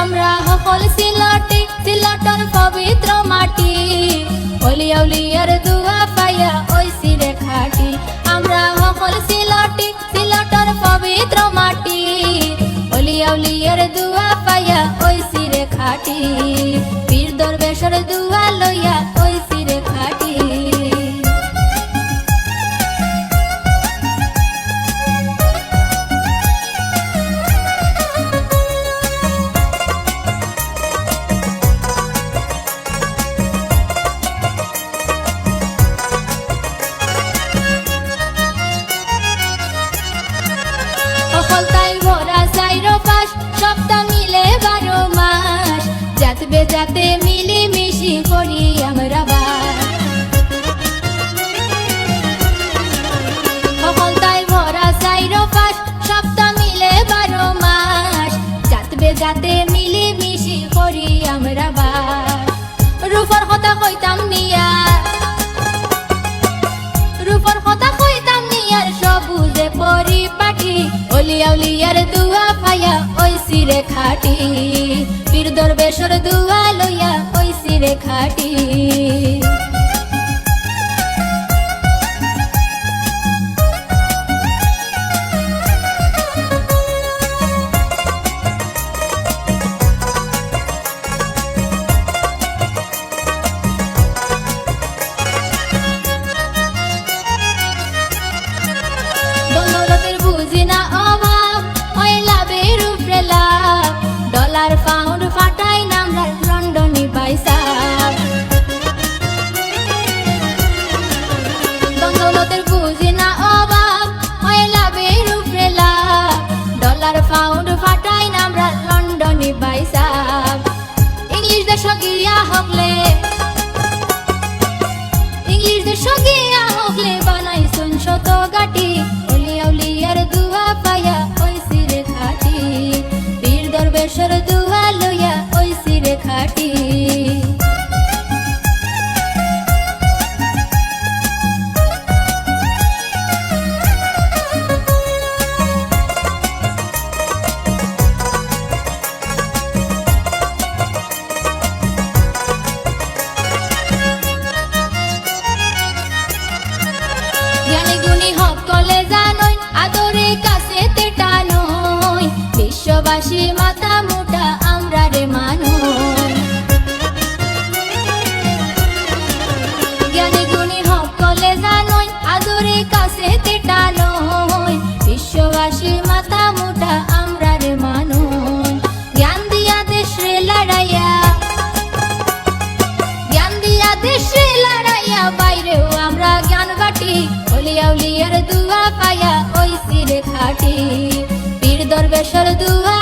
আমরা সকল সিলটি সিলটর পবিত্র মাটি। অলিয়াউলিয়ার দুয়া পাইয়া ওই রেখাটি খাটি। আমরা সকল সিলটি সিলটর পবিত্র মাটি। অলিয়াউলিয়ার দুয়া পাইয়া ওই রেখাটি খাটি। পীর দরবেশর দুয়া লইয়া বেজাতে মিলি মিশি করি আমরা বাস। রূপর কথা কইতাম নিয়া রূপর কথা কইতাম নিয়ার সবুজে পরিপাটি। অলিয়া উলিয়ার দুয়া পাইয়া ওই সিরে খাটি। পীর দরবেশর দুয়া লইয়া ওই সিরে খাটি। বিশ্ববাসী মাথা মোটা, আমরা রে জ্ঞানী দিয়া দেশ লড়াইয়া, জ্ঞান দিয়া দেশে লড়াইয়া, বাইরেও আমরা জ্ঞান বাটি অলিয়া উলিয়ার দুয়া পায়া ওই সিরে খাটি। পীর দরবেশর দুয়া